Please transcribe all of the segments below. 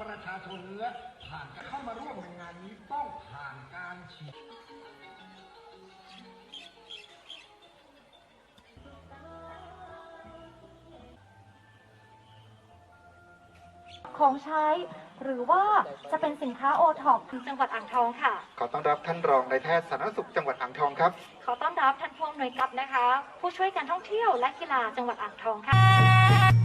ประชาชนและผ่านการเข้ามาร่วมในงานนี้ต้องผ่านการฉีดของใช้ หรือว่าจะเป็นสินค้าโอท็อปจังหวัดอ่างทองค่ะ ขอต้อนรับท่านรองนายแพทย์สาธารณสุขจังหวัดอ่างทองครับ ขอต้อนรับท่านผู้อำนวยการนะคะ ผู้ช่วยการท่องเที่ยวและกีฬาจังหวัดอ่างทองค่ะ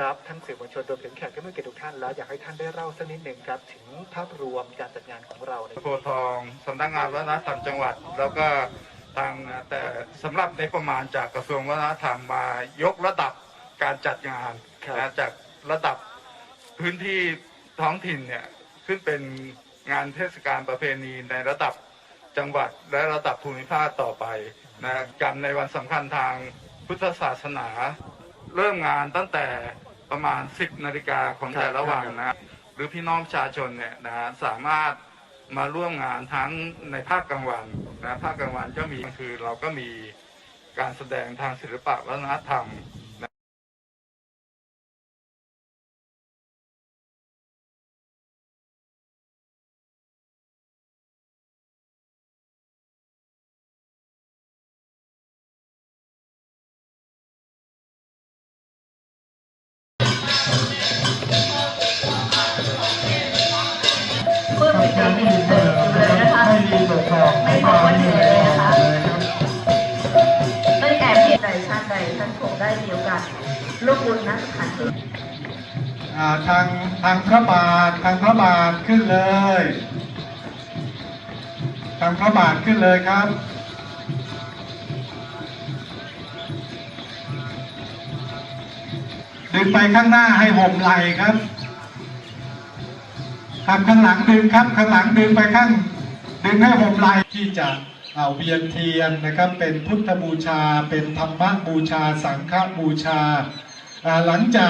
ต้อนรับท่านสื่อมวลชนรวมถึงแขกผู้มีเกียรติทุกท่านแล้วอยากให้ท่านได้เล่าสักนิดหนึ่งครับถึงภาพรวมการจัดงานของเราในโพธิ์ทองสำนักงานวัฒนธรรมจังหวัด แล้วก็ทางแต่สำหรับในประมาณจากกระทรวงวัฒนธรรมมายกระดับการจัดงานครับนะจากระดับพื้นที่ท้องถิ่นเนี่ยขึ้นเป็นงานเทศกาลประเพณีในระดับจังหวัดและระดับภูมิภาคต่อไปนะกันในวันสำคัญทางพุทธศาสนาเริ่มงานตั้งแต่ ประมาณ 10นาฬิกาของแต่ละวันนะหรือพี่น้องประชาชนเนี่ยนะสามารถมาร่วมงานทั้งในภาคกลางวันนะภาคกลางวันก็มีคือเราก็มีการแสดงทางศิลปะวัฒนธรรม ร่วมบุญนะสถานที่อ่าทางทางพระบาททางพระบาทขึ้นเลย ทางพระบาทขึ้นเลยครับดึงไปข้างหน้าให้ห่มไหลครับครับข้างหลังดึงครับ ข้างหลังดึงไปข้าง ดึงให้ห่มไหลที่จะเอาเวียนเทียนนะครับ เป็นพุทธบูชา เป็นธรรมบูชา สังฆบูชา หลังจากตาม